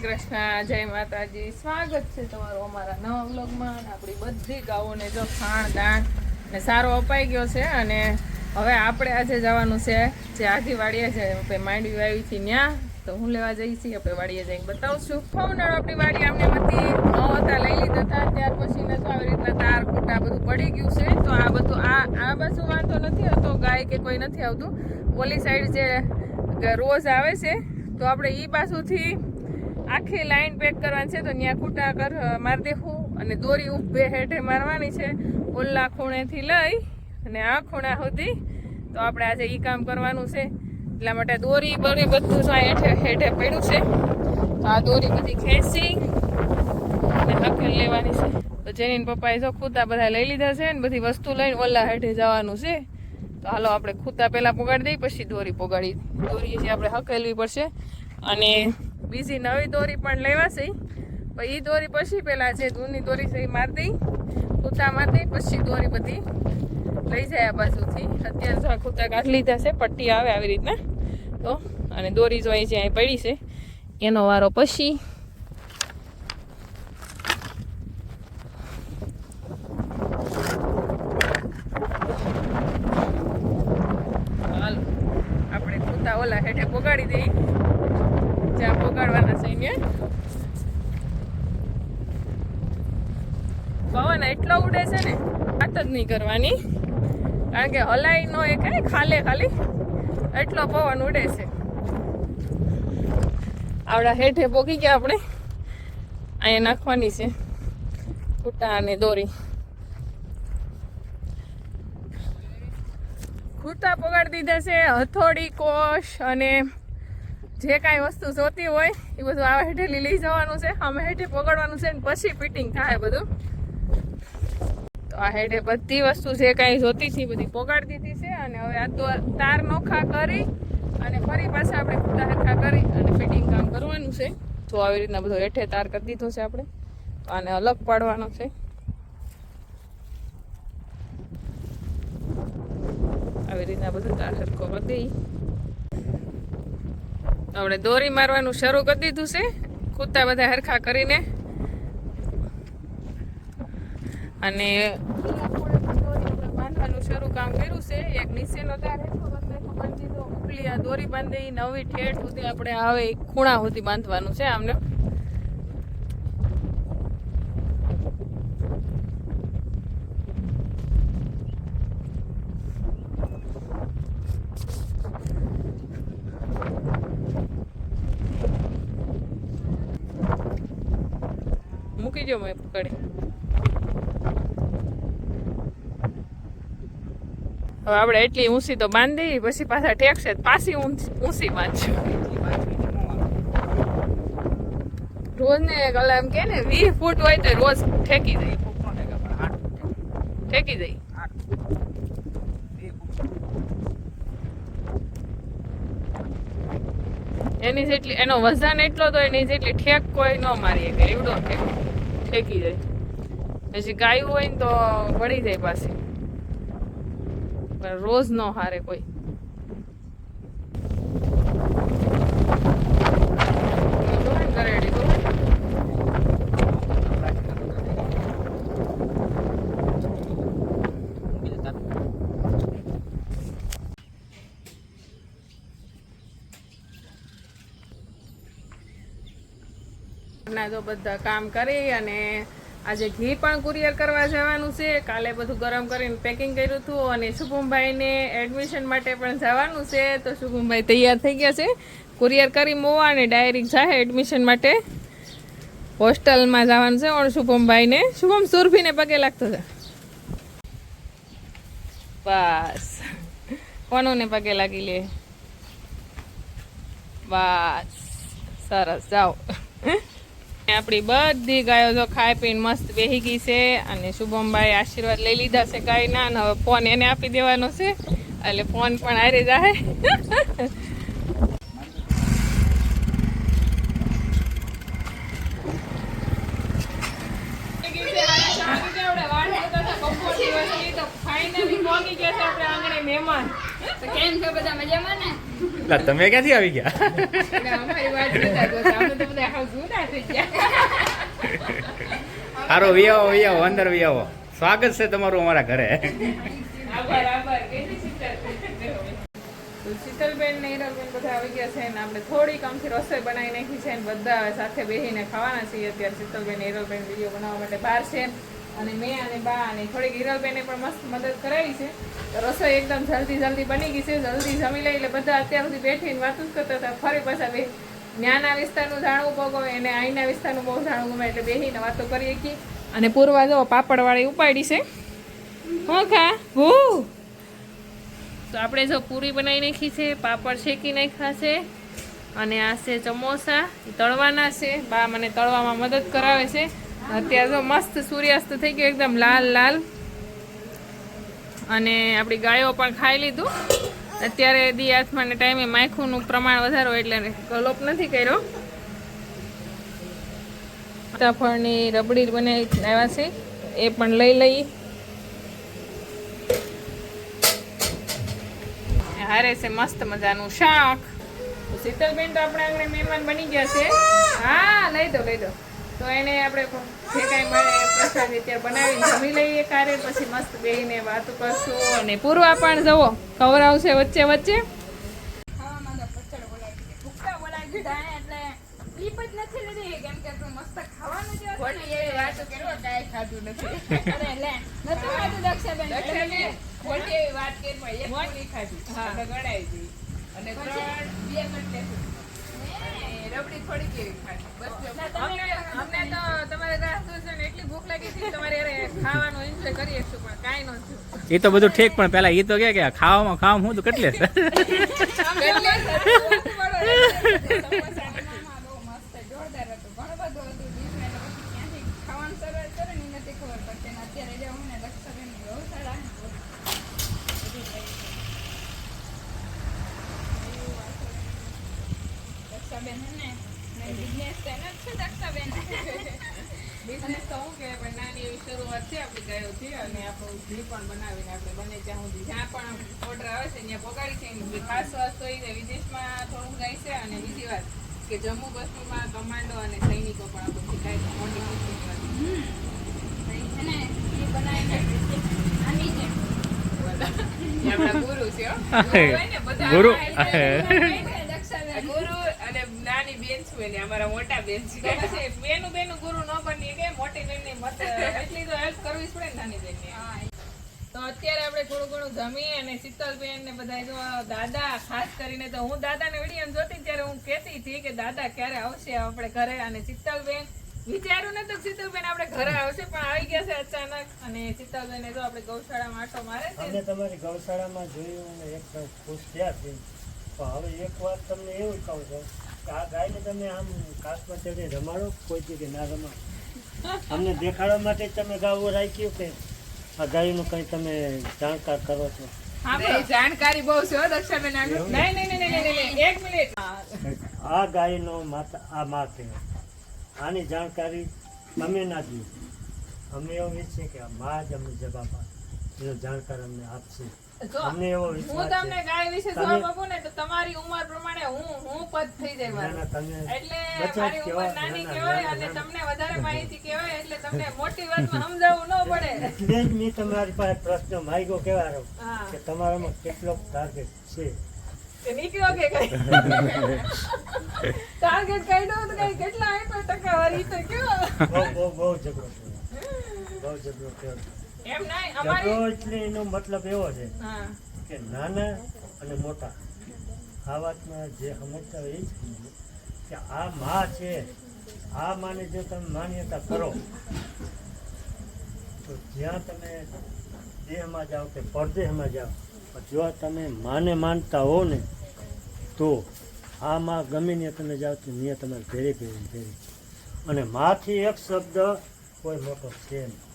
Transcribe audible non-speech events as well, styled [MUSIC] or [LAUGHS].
શ્રી કૃષ્ણ, જય માતાજી. સ્વાગત છે તમારું અમારા નવા વ્લોગમાં. આપણી બધી ગાઓને જો ખાણ, દાણ ને સારો અપાઈ ગયો છે. અને હવે આપણે આજે જવાનું છે જે આધી વાડીએ છે આપણે માંડવી વાવી હતી ત્યાં. તો હું લેવા જઈ છીએ આપણે વાડીએ જઈને બતાવશું. ફાઉન્ડર આપણી વાડી આમને બધી ન હતા લઈ લીધા હતા. ત્યાર પછી ને તો આવી રીતના તાર, કૂટા બધું પડી ગયું છે. તો આ બધું, આ આ બાજુ વાંધો નથી આવતો, ગાય કે કોઈ નથી આવતું. ઓલી સાઈડ જે રોજ આવે છે, તો આપણે એ બાજુથી આખી લાઈન પેક કરવાની છે, તો ત્યાં ખૂટા કર મારી દેખું અને દોરી ઉભે હેઠે મારવાની છે. ઓલા ખૂણેથી લઈ અને આ ખૂણા સુધી. તો આપણે આજે એ કામ કરવાનું છે. એટલા માટે દોરી બળી બધું જો હેઠે હેઠે પડ્યું છે. તો આ દોરી બધી ખેંચી અને હકેલ લેવાની છે. તો જેની પપ્પાએ જો ખૂતા બધા લઈ લીધા છે ને બધી વસ્તુ લઈને ઓલા હેઠે જવાનું છે. તો હાલો આપણે ખૂતા પહેલાં પોગાડી દઈએ, પછી દોરી પોગાડી દોરી છે આપણે હકેલવી પડશે. અને બીજી નવી દોરી પણ લેવાશે. પણ એ દોરી પછી પહેલાં જે જૂની દોરી છે એ મારી દઈ. ખૂતા મારી પછી દોરી બધી લઈ જાય આ બાજુથી. અત્યારે જો આ ખૂતા કાઢી લીધા છે, પટ્ટી આવે આવી રીતના. તો, અને દોરી જો અહીં જે અહીં પડી છે, એનો વારો પછી હાલ આપણે કૂતા ઓલા હેઠે પોગાડી દઈ જ્યાં પોગાડવાના પવન એટલો ઉડે છે ને, વાત જ નહીં કરવાની. કારણ કે હલાઈ નો એ કઈ ખાલે ખાલી એટલો પવન ઉડે છે. આવડા હેઠે પોકી ગયા આપણે. અહીંયા નાખવાની છે ખૂટા અને દોરી. ખૂટા પગાડી દીધા છે, હથોડી, કોશ અને જે કાંઈ વસ્તુ જોતી હોય, એ બધું આ હેઠેલી લઈ જવાનું છે. અમે હેઠે પકડવાનું છે ને પછી ફિટિંગ થાય બધું. તો આ હેઠે બધી વસ્તુ જે કાંઈ જોતી છે બધી પગાડી દીધી છે અને હવે આ તો તાર નોખા કરી અને ફરી પાછા આપણે ખુદા હરખા કરી અને ફિટિંગ કામ કરવાનું છે. તો આવી રીતના બધો હેઠે તાર કરી દીધો છે આપણે. તો આને અલગ પાડવાનો છે. આવી રીતના બધું તાર સરખો કરી દઈ આપણે દોરી મારવાનું શરૂ કરી દીધું છે. કૂતા બધા હરખા કરીને. અને બાંધવાનું શરૂ કામ કર્યું છે. એક નીચેનો તાર બાંધી દીધો ઉપલી આ દોરી બાંધી નવી ઠેઠ સુધી આપણે આવે ખૂણા સુધી બાંધવાનું છે આમને. મૂકી જો મેં પકડી. હવે આપણે એટલી ઊંચી તો બાંધી પછી પાછા ટેકશે પાછી ઊંચી બાંધશું રોજ ને કલા એમ કે ને, વીસ ફૂટ હોય તો રોજ ઠેકી જાય ઠેકી જાય એની જેટલી એનો વજન એટલો તો એની જેટલી ઠેક કોઈ ન મારી શકે એવડો ઠેક. ઠેકી જાય પછી ગાયું હોય ને તો વળી જાય પાછી. પણ રોજ નો હારે કોઈ જો ને કરેડી તો. ના તો બધા કામ કરી અને આજે ઘી પણ કુરિયર કરવા જવાનું છે. કાલે બધું ગરમ કરીને પેકિંગ કર્યું હતું અને શુભમભાઈને એડમિશન માટે પણ જવાનું છે. તો શુભમભાઈ તૈયાર થઈ ગયા છે. કુરિયર કરી મોવા અને ડાયરેક્ટ જાય એડમિશન માટે. હોસ્ટેલમાં જવાનું છે ઓણ શુભમભાઈને શુભમ, સુરભીને પગે લાગતો છે બસ. કોનોને પગે લાગી લે? બસ. સરસ, જાઓ. આપણી બધી ગાયો જો ખાઈ પીને મસ્ત બેહી ગઈ છે અને શુભમભાઈ આશીર્વાદ લઈ લીધા છે ગાયના અને હવે ફોન એને આપી દેવાનો છે એટલે ફોન પણ હારી જાય. [LAUGHS] ફાઇનલી પહોંચી ગયા છે આપણે આંગણે મહેમાન. તો કેમ છો? બધા મજામાં ને? લા તમે ક્યાંથી આવી ગયા? અમારી વાત જોતા જોતા અમે તો બધા હાવ જુદા થઈ ગયા. હારો વિયાવો વિયાવો અંદર વિયાવો સ્વાગત છે તમારું અમારા ઘરે. આભાર આભાર. કેવી શીતલ? શીતલબેન ને હિરલબેન બધા આવી ગયા છે ને આપણે થોડીક આમથી રસોઈ બનાવી નાખી છે ને બધા સાથે બેસીને ખાવાના છીએ. અત્યારે શીતલબેન હિરલબેન વીડિયો બનાવવા માટે બહાર છે. અને મેં અને બા અને થોડીક હિરલબેને પણ મસ્ત મદદ કરાવી છે. તો રસોઈ એકદમ જલ્દી જલ્દી બની ગઈ છે. જલ્દી જમી લઈ એટલે બધા અત્યાર સુધી બેઠીને વાતું જ કરતા હતા. ફરી પાછા બે ન્યાના વિસ્તારનું જાણવું બહુ ગમે અને અહીંના વિસ્તારનું બહુ જાણવું ગમે એટલે બેહીને વાતો કરીએ કે અને પૂર્વા જો પાપડવાળી ઉપાડી છે. હું ખા, હું. તો આપણે જો પૂરી બનાવી નાખી છે. પાપડ શેકી નાખ્યા છે. અને આ છે ચમોસા. તળવાના છે. બા મને તળવામાં મદદ કરાવે છે. અત્યારે તો મસ્ત સૂર્યાસ્ત થઈ ગયો એકદમ લાલ લાલ. અને આપણી ગાયો પણ ખાઈ લીધું. અત્યારે દી આથમાને ટાઈમે માયખુંનું પ્રમાણ વધારો એટલે ગલોપ નથી કર્યો. સીતાફળની રબડી બનાવી આવ્યા છે. એ પણ લઈ લઈએ હારે છે મસ્ત મજાનું શાક. શીતલબેન તો આપણે આંગણે મહેમાન બની ગયા છે. હા, લઈ દો લઈ દો. તો એને આપણે જે કાંઈ મળે પ્રસાદ અત્યારે બનાવીને જમી લઈએ કારે પછી મસ્ત બેહીને વાતો કરશું. અને પૂરવા પણ જવો ખવડાવશે વચ્ચે વચ્ચે. ગઈ. અને ત્રણ બે રબડી થોડી કેવી અમને તો તમારે એટલી ભૂખ લાગી હતી તમારે અરે ખાવાનું એન્જોય કરીએ શકશું પણ કાંઈ ન થયું એ તો બધું ઠીક પણ પેલા એ તો કે કે ખાવામાં ખાવા હું તો કેટલે છે? ખાવામાં બહુ મસ્ત જોરદાર હતું ઘણું બધું હતું. ડીશમાં એટલે પછી ક્યાંથી ખાવાનું શરૂઆત કરે ને નથી ખબર પડતી. અત્યારે જે હું ને દક્ષાબેનની ગૌશાળા ને બધું લઈ દક્ષાબેન ને બિઝનેસ તો એનો છે દક્ષાબેન બિઝનેસ તો હું કે પણ નાની એવી શરૂઆત છે આપણી ગાયોથી અને આપણું ઘી પણ બનાવીને આપણે બને ત્યાં સુધી જ્યાં પણ ઓર્ડર આવે છે ત્યાં પગાડી છે. ખાસ વાત તો એ વિદેશમાં થોડુંક જાય છે અને બીજી વાત કે જમ્મુ કાશ્મીરમાં કમાન્ડો અને સૈનિકો પણ આપણું શીખાય છે મોટી મુશ્કેલી છે ને એ બનાવીને આની ગુરુ છે નાની બેન છું એને અમારા મોટા બેન છે. પછી બેનું બેનું ગુરુ ન બની કે મોટી બેનની મત એટલી તો હેલ્પ કરવી જ પડે ને નાની બેન હા તો અત્યારે આપણે થોડું ઘણું જમી અને શીતલબેન ને બધા જો દાદા ખાસ કરીને તો હું દાદાને વીડિયો જોતી ત્યારે હું કહેતી હતી કે દાદા ક્યારે આવશે આપણે ઘરે? અને શીતલબેન વિચાર્યું ને તો શીતલબેન આપણે ઘરે આવશે પણ આવી ગયા છે અચાનક. અને શીતલબેન જો આપણે ગૌશાળામાં આટો મારે છે. અમે તમારી ગૌશાળામાં જોયું અને એક ખુશ થયા છે પણ હવે એક વાત તમને એવું કહું છું ગાયને તમે આમ કાચમાં ચડી રમાડો કોઈ જગ્યાએ ના રમાડો. અમને દેખાડવા માટે તમે ગાવું રાખ્યું કે આ ગાયનું કંઈ તમે જાણકાર કરો છો? જાણકારી બહુ છે આ ગાયનો માતા આ મા કહેવાય. આની જાણકારી અમે ના દઈએ અમને એવો વિચાર કે આ મા જ અમને જવાબ આપે. એનો જાણકાર અમને આપશે. અમને એવો હું તમને ગાય વિશે જવાબ આપું ને તો તમારી ઉંમર પ્રમાણે હું હું પદ થઈ જાય ના ના મારું. એટલે મારી ઉંમર નાની ના, ના, કહેવાય અને ના, ના. તમને વધારે માહિતી કહેવાય એટલે તમને મોટી વાતમાં [LAUGHS] સમજાવવું ન પડે. એટલે મેં તમારી પાસે પ્રશ્ન માંગ્યો કેવાનો કે તમારામાં કેટલો ટાર્ગેટ છે? નીકળ્યો કે કઈ? ટાર્ગેટ કાઢ્યો તો કઈ કેટલા આપ્યા ટકાવારી તો કયો? બહુ બહુ બહુ ઝઘડો બહુ ઝઘડો થયો. એમ નહીં અમારી એટલે એનો મતલબ એવો છે કે નાના અને મોટા. આ વાતમાં જે સમજતા હોય એ જ સમજો. કે આ માં છે, આ માને જો તમે માન્યતા કરો, તો જ્યાં તમે દેહમાં જાઓ કે પરદેહમાં જાઓ જો તમે માને માનતા હો ને, તો આ માં ગમે ત્યાં તમે જાઓ તો ત્યાં તમારે ભેરી ભેરી ભેરી અને માથી એક શબ્દ કોઈ મોટો છે નહીં.